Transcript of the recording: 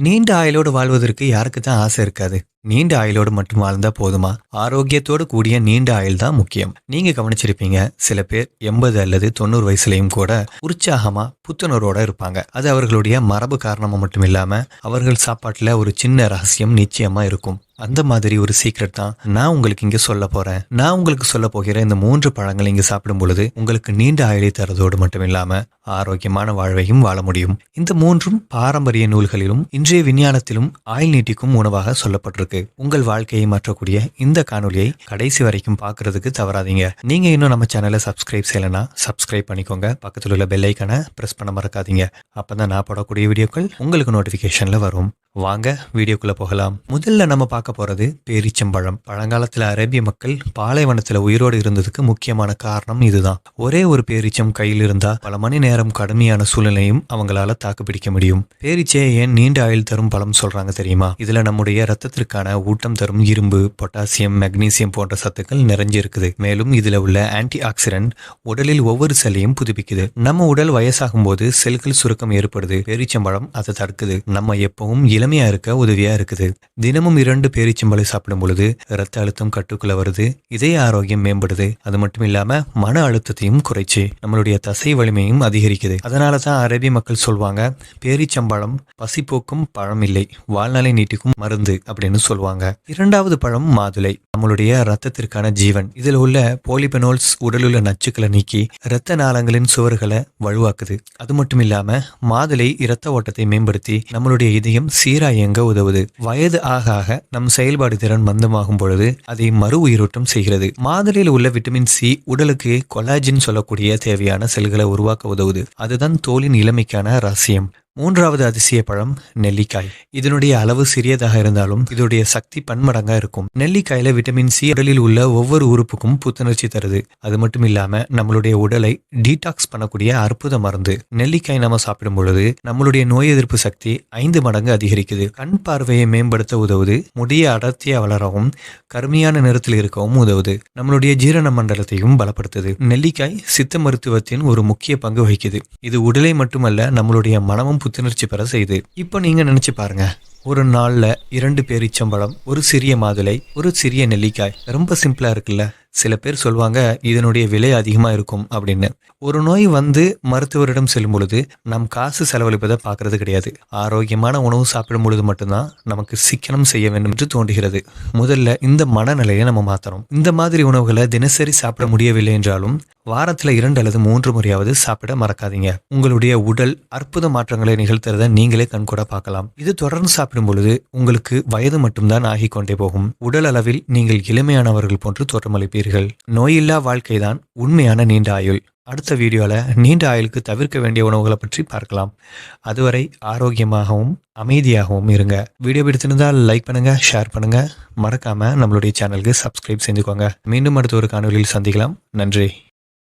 நீண்ட ஆயுளோடு வாழ்வதற்கு யாருக்கு தான் ஆசை இருக்காது. நீண்ட ஆயுளோடு மட்டும் வாழ்ந்தா போதுமா? ஆரோக்கியத்தோடு கூடிய நீண்ட ஆயுள் தான் முக்கியம். நீங்க கவனிச்சிருப்பீங்க சில பேர் எண்பது அல்லது தொண்ணூறு வயசுலயும் கூட உற்சாகமா புத்துணர்வோட இருப்பாங்க. அது அவர்களுடைய மரபு காரணமா மட்டும் இல்லாம அவர்கள் சாப்பாட்டுல ஒரு சின்ன ரகசியம் நிச்சயமா இருக்கும். அந்த மாதிரி ஒரு சீக்ரெட் தான் நான் உங்களுக்கு இங்க சொல்ல போறேன். நான் உங்களுக்கு சொல்ல போகிற இந்த மூன்று பழங்கள் இங்க சாப்பிடும் பொழுது உங்களுக்கு நீண்ட ஆயுளை தரதோடு மட்டும் இல்லாம ஆரோக்கியமான வாழ்வையும் வாழ முடியும். இந்த மூன்றும் பாரம்பரிய நூல்களிலும் இன்றைய விஞ்ஞானத்திலும் ஆயுள் நீட்டிக்கும் உணவாக சொல்லப்பட்டிருக்கு. உங்கள் வாழ்க்கையை மாற்றக்கூடிய இந்த காணொலியை கடைசி வரைக்கும் பார்க்கறதுக்கு தவறாதீங்க. நீங்க இன்னும் நம்ம சேனலை சப்ஸ்கிரைப் செய்யலைன்னா சப்ஸ்கிரைப் பண்ணிக்கோங்க. பக்கத்தில் உள்ள பெல் ஐக்கனை பிரஸ் பண்ண மறக்காதீங்க. அப்பதான் நான் போடக்கூடிய வீடியோக்கள் உங்களுக்கு நோட்டிபிகேஷன்ல வரும். வாங்க வீடியோக்குள்ளே போகலாம். முதல்ல நம்ம பார்க்க போகிறது பேரிச்சம்பழம். பழங்காலத்தில் அரேபிய மக்கள் பாலைவனத்தில் உயிரோடு இருந்ததுக்கு முக்கியமான காரணம் இதுதான். ஒரே ஒரு பேரிச்சம் கையில் இருந்தால் பல மணி நேரம் கடுமையான சூழ்நிலையும் அவங்களால தாக்கு பிடிக்க முடியும். பேரிச்சே ஏன் நீண்ட ஆயுள் தரும் பழம் சொல்கிறாங்க தெரியுமா? இதில் நம்முடைய ரத்தத்திற்கான ஊட்டம் தரும் இரும்பு பொட்டாசியம் மெக்னீசியம் போன்ற சத்துக்கள் நிறைஞ்சிருக்குது மேலும் இதில் உள்ள ஆன்டி ஆக்சிடென்ட் உடலில் ஒவ்வொரு செல்லையும் புதுப்பிக்குது. நம்ம உடல் வயசாகும் போது செல்கள் சுருக்கம் ஏற்படுது. பேரிச்சம்பழம் அதை தடுக்குது. நம்ம எப்பவும் இளமையா இருக்க உதவியா இருக்குது. தினமும் இரண்டு பேரிச்சம்பழம் சாப்பிடும் பொழுது ரத்த அழுத்தம் கட்டுக்குள்ள வருது இதய ஆரோக்கியம் மேம்படுது. அது மட்டும் இல்லாம மன அழுத்தத்தையும் குறைச்சு நம்மளுடைய தசை வலிமையும் அதிகரிக்குது. அதனால தான் அரேபிய மக்கள் சொல்வாங்க பேரிச்சம்பழம் பசிப்போக்கும் பழம் இல்லை வாழ்நாளை நீட்டிக்கும் மருந்து அப்படின்னு சொல்லுவாங்க இரண்டாவது பழம் மாதுளை நம்மளுடைய ரத்தத்திற்கான ஜீவன். இதில் உள்ள போலிபெனோல்ஸ் உடலுள்ள நச்சுக்களை நீக்கி இரத்த நாளங்களின் சுவர்களை வலுவாக்குது. அது மட்டும் இல்லாம மாதுளை இரத்த ஓட்டத்தை மேம்படுத்தி நம்மளுடைய இதயம் சி சீரா இயங்க உதவுது. வயது ஆக ஆக நம் செயல்பாடு திறன் மந்தமாகும் பொழுது அதை மறு உயிரோட்டம் செய்கிறது. மாதிரியில் உள்ள விட்டமின் சி உடலுக்கு கொலாஜின் சொல்லக்கூடிய தேவையான செல்களை உருவாக்க உதவுது. அதுதான் தோலின் இளமைக்கான ரகசியம். மூன்றாவது அதிசய பழம் நெல்லிக்காய். இதனுடைய அளவு சிறியதாக இருந்தாலும் இதனுடைய சக்தி பன்மடங்கா இருக்கும். நெல்லிக்காயில விட்டமின் சி உடலில் உள்ள ஒவ்வொரு உறுப்புக்கும் புத்துணர்ச்சி தருது. அது மட்டும் இல்லாம நம்மளுடைய உடலை டீடாக்ஸ் பண்ணக்கூடிய அற்புத மருந்து. நெல்லிக்காய் நாம சாப்பிடும் பொழுது நம்மளுடைய நோய் எதிர்ப்பு சக்தி ஐந்து மடங்கு அதிகரிக்குது. கண் பார்வையை மேம்படுத்த உதவுது. முடிய அடர்த்தியா வளரவும் கருமையான நிறத்தில் இருக்கவும் உதவுது. நம்மளுடைய ஜீரண மண்டலத்தையும் பலப்படுத்துது. நெல்லிக்காய் சித்த மருத்துவத்தின் ஒரு முக்கிய பங்கு வகிக்குது. இது உடலை மட்டுமல்ல நம்மளுடைய மனமும் புத்துணர்ச்சி பெற செய்யுது இப்போ நீங்க நினைச்சு பாருங்க. ஒரு நாள்ல இரண்டு பேரிச்சம்பழம் ஒரு சிறிய மாதுளை ஒரு சிறிய நெல்லிக்காய். ரொம்ப சிம்பிளா இருக்குல்ல. சில பேர் சொல்லுவாங்க இதனுடைய விலை அதிகமா இருக்கும் அப்படின்னு. ஒரு நோய் வந்து மருத்துவரிடம் செல்லும் பொழுது நம் காசு செலவழிப்பதை பார்க்கறது கிடையாது. ஆரோக்கியமான உணவு சாப்பிடும் பொழுது மட்டும்தான் நமக்கு சிக்கனம் செய்ய வேண்டும் என்று தோன்றுகிறது. முதல்ல இந்த மனநிலையை நம்ம மாத்தணும். இந்த மாதிரி உணவுகளை தினசரி சாப்பிட முடியவில்லை என்றாலும் வாரத்துல இரண்டு அல்லது மூன்று முறையாவது சாப்பிட மறக்காதீங்க. உங்களுடைய உடல் அற்புத மாற்றங்களை நிகழ்த்துறத நீங்களே கண்கூட பார்க்கலாம். இது தொடர்ந்து சாப்பிடும் பொழுது உங்களுக்கு வயது மட்டும்தான் ஆகிக் கொண்டே போகும். உடல் அளவில் நீங்கள் இளமையானவர்கள் போன்று தோற்றமளிப்பீர்கள். நோயில்லா வாழ்க்கைதான் உண்மையான நீண்ட ஆயுள். அடுத்த வீடியோவில் நீண்ட ஆயுளுக்கு தவிர்க்க வேண்டிய உணவுகளை பற்றி பார்க்கலாம். அதுவரை ஆரோக்கியமாகவும் அமைதியாகவும் இருங்க. வீடியோ பிடித்திருந்தால் லைக் பண்ணுங்க ஷேர் பண்ணுங்க. மறக்காம நம்மளுடைய சேனலுக்கு சப்ஸ்கிரைப் செஞ்சுக்கோங்க மீண்டும் அடுத்த ஒரு காணொலியில் சந்திக்கலாம். நன்றி.